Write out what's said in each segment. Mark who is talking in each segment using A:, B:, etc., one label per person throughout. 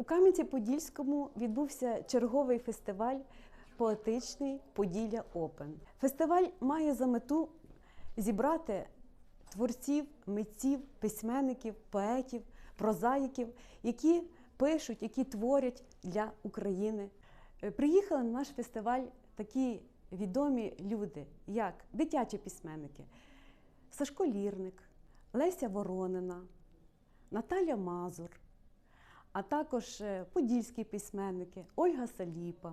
A: У Кам'янці-Подільському відбувся черговий фестиваль поетичний Поділля Опен. Фестиваль має за мету зібрати творців, митців, письменників, поетів, прозаїків, які пишуть, які творять для України. Е, Приїхали на наш фестиваль такі відомі люди, як дитячі письменники, Сашко Лірник, Леся Воронина, Наталя Мазур, а також е, подільські письменники Ольга Саліпа,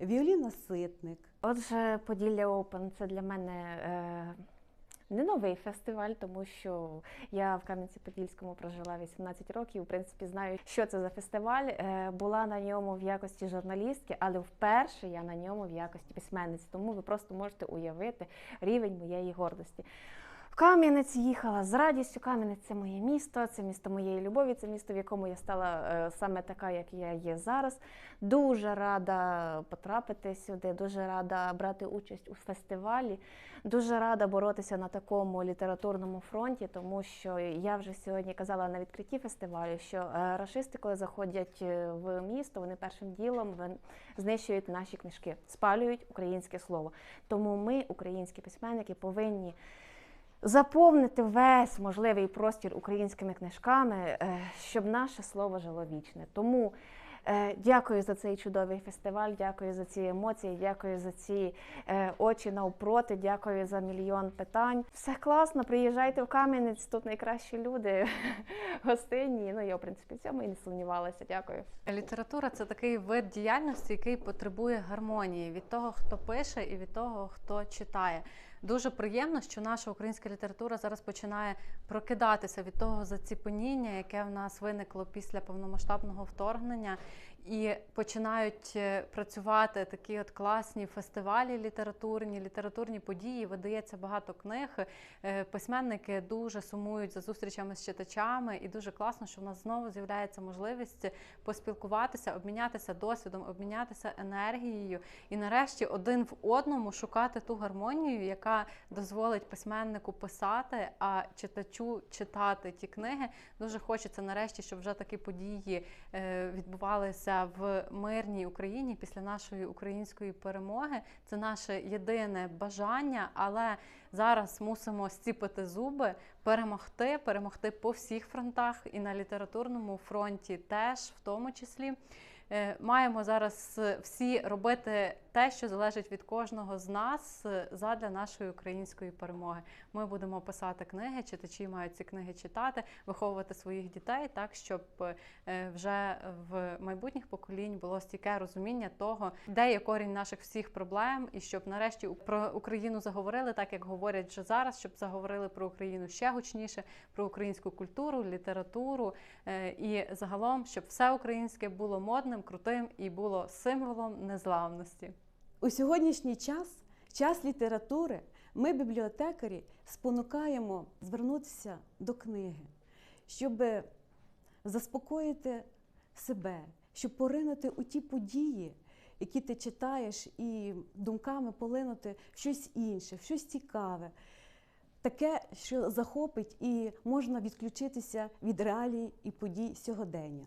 A: Віоліна Ситник.
B: Отже, Поділля Open – це для мене е, не новий фестиваль, тому що я в Кам'янці-Подільському прожила 18 років. В принципі, знаю, що це за фестиваль. Е, була на ньому в якості журналістки, але вперше я на ньому в якості письменниці. Тому ви просто можете уявити рівень моєї гордості. В Кам'янець їхала з радістю. Кам'янець це моє місто, це місто моєї любові, це місто, в якому я стала е, саме така, як я є зараз. Дуже рада потрапити сюди, дуже рада брати участь у фестивалі, дуже рада боротися на такому літературному фронті, тому що я вже сьогодні казала на відкритті фестивалю, що е, рашисти, коли заходять е, в місто, вони першим ділом знищують наші книжки, спалюють українське слово. Тому ми, українські письменники, повинні заповнити весь можливий простір українськими книжками, е, щоб наше слово жило вічне. Тому е, дякую за цей чудовий фестиваль, дякую за ці емоції, дякую за ці е, очі навпроти, дякую за мільйон питань. Все класно, приїжджайте в Кам'янець, тут найкращі люди, гостинні. Ну я в принципі в цьому і не сумнівалася. Дякую.
C: Література це такий вид діяльності, який потребує гармонії від того, хто пише, і від того, хто читає. Дуже приємно, що наша українська література зараз починає прокидатися від того заціпеніння, яке в нас виникло після повномасштабного вторгнення, і починають е, працювати такі от класні фестивалі літературні, літературні події. Видається багато книг. Е, Письменники дуже сумують за зустрічами з читачами, і дуже класно, що в нас знову з'являється можливість поспілкуватися, обмінятися досвідом, обмінятися енергією і нарешті один в одному шукати ту гармонію, яка дозволить письменнику писати, а читачу читати ті книги. Дуже хочеться нарешті, щоб вже такі події е, відбувалися в мирній Україні після нашої української перемоги. Це наше єдине бажання, але зараз мусимо зціпити зуби, перемогти, перемогти по всіх фронтах і на літературному фронті теж, в тому числі. Е, Маємо зараз е, всі робити те, що залежить від кожного з нас е, задля нашої української перемоги. Ми будемо писати книги, читачі мають ці книги читати, виховувати своїх дітей так, щоб вже в майбутніх поколінь було стійке розуміння того, де є корінь наших всіх проблем, і щоб нарешті про Україну заговорили так, як говорять вже зараз, щоб заговорили про Україну ще гучніше, про українську культуру, літературу і загалом, щоб все українське було модним, крутим і було символом незламності.
A: У сьогоднішній час, час літератури, ми, бібліотекарі, спонукаємо звернутися до книги, щоб заспокоїти себе, щоб поринути у ті події, які ти читаєш, і думками полинути в щось інше, в щось цікаве. Таке, що захопить і можна відключитися від реалій і подій сьогодення.